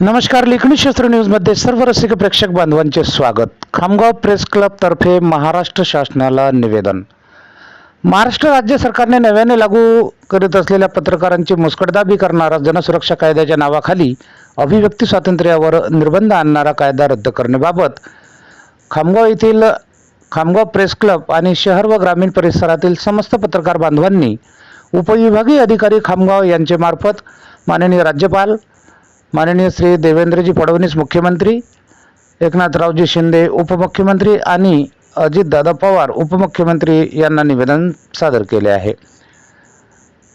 नमस्कार लेखणी शास्त्र न्यूजमध्ये सर्व रसिक प्रेक्षक बांधवांचे स्वागत. खामगाव प्रेस क्लबतर्फे महाराष्ट्र शासनाला निवेदन. महाराष्ट्र राज्य सरकारने नव्याने लागू करीत असलेल्या पत्रकारांची मुस्कटदाबी करणारा जनसुरक्षा कायद्याच्या नावाखाली अभिव्यक्ती स्वातंत्र्यावर निर्बंध आणणारा कायदा रद्द करण्याबाबत खामगाव येथील खामगाव प्रेस क्लब आणि शहर व ग्रामीण परिसरातील समस्त पत्रकार बांधवांनी उपविभागीय अधिकारी खामगाव यांचे मार्फत माननीय राज्यपाल माननीय श्री देवेंद्रजी फडणवीस मुख्यमंत्री एकनाथरावजी शिंदे उपमुख्यमंत्री आणि अजितदादा पवार उपमुख्यमंत्री यांना निवेदन सादर केले आहे.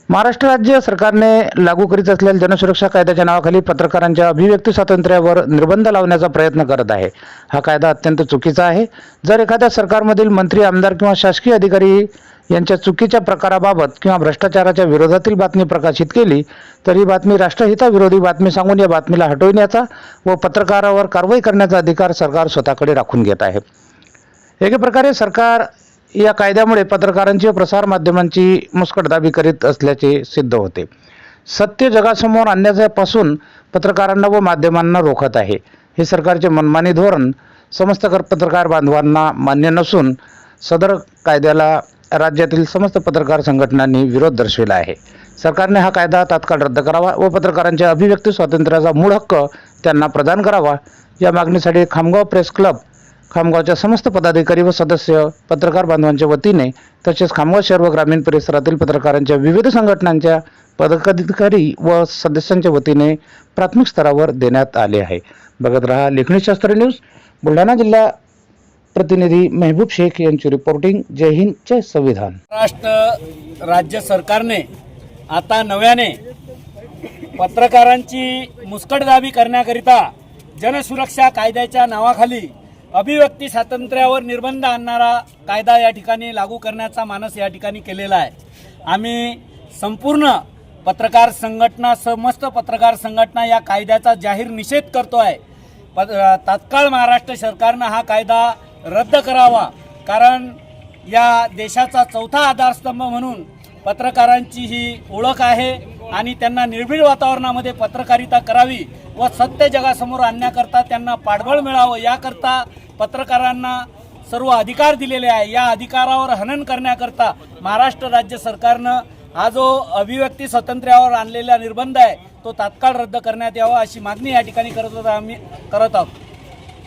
महाराष्ट्र राज्य सरकारने लागू करीत असलेल्या जनसुरक्षा कायद्याच्या नावाखाली पत्रकारांच्या अभिव्यक्ती स्वातंत्र्यावर निर्बंध लावण्याचा प्रयत्न करत आहे. हा कायदा अत्यंत चुकीचा आहे. जर एखाद्या सरकारमधील मंत्री आमदार किंवा शासकीय अधिकारी यांच्या चुकीच्या प्रकाराबाबत किंवा भ्रष्टाचाराच्या विरोधातील बातमी प्रकाशित केली तर ही बातमी राष्ट्रहिताविरोधी बातमी सांगून या बातमीला हटविण्याचा व पत्रकारावर कारवाई करण्याचा अधिकार सरकार स्वतःकडे राखून घेत आहे. एके प्रकारे सरकार या कायद्यामुळे पत्रकारांची व प्रसारमाध्यमांची मुस्कटदाबी करीत असल्याचे सिद्ध होते. सत्य जगासमोर आणण्यापासून पत्रकारांना व माध्यमांना रोखत आहे. हे सरकारचे मनमानी धोरण समस्त कर- पत्रकार बांधवांना मान्य नसून सदर कायद्याला राज्यातील समस्त पत्रकार संघटनांनी विरोध दर्शविला आहे. सरकारने हा कायदा तात्काळ रद्द करावा व पत्रकारांच्या अभिव्यक्ती स्वातंत्र्याचा मूळ हक्क त्यांना प्रदान करावा. या मागणीसाठी खामगाव प्रेस क्लब खामगावच्या समस्त पदाधिकारी व सदस्य पत्रकार बांधवांच्या वतीने तसेच खामगाव शहर व ग्रामीण परिसरातील पत्रकारांच्या विविध संघटनांच्या पदाधिकारी व सदस्यांच्या वतीने प्राथमिक स्तरावर देण्यात आले आहे. बघत रहा लेखणीशास्त्र न्यूज बुलढाणा जिल्हा प्रतिनिधी मेहबूब शेख यांची रिपोर्टिंग जय हिंद जय संविधान. महाराष्ट्र राज्य सरकारने आता नव्याने पत्रकारांची मुस्कटदाबी करण्याकरिता जनसुरक्षा कायद्याच्या नावाखाली अभिव्यक्ती स्वातंत्र्यावर निर्बंध आणणारा कायदा या ठिकाणी लागू करण्याचा मानस या ठिकाणी केलेला आहे. आम्ही संपूर्ण पत्रकार संघटना समस्त पत्रकार संघटना या कायद्याचा जाहीर निषेध करतो आहे तात्काळ महाराष्ट्र सरकारनं हा कायदा रद्द करावा. कारण या देशाचा चौथा आधारस्तंभ म्हणून पत्रकारांची ही ओळख आहे आणि त्यांना निर्भीड वातावरणामध्ये पत्रकारिता करावी व सत्य जगासमोर आणण्याकरता त्यांना पाठबळ मिळावं याकरता पत्रकारांना सर्व अधिकार दिलेले आहे. या अधिकारावर हनन करण्याकरता महाराष्ट्र राज्य सरकारनं हा जो अभिव्यक्ती स्वातंत्र्यावर आणलेला निर्बंध आहे तो तात्काळ रद्द करण्यात यावा अशी मागणी या ठिकाणी करत होता आम्ही करत आहोत.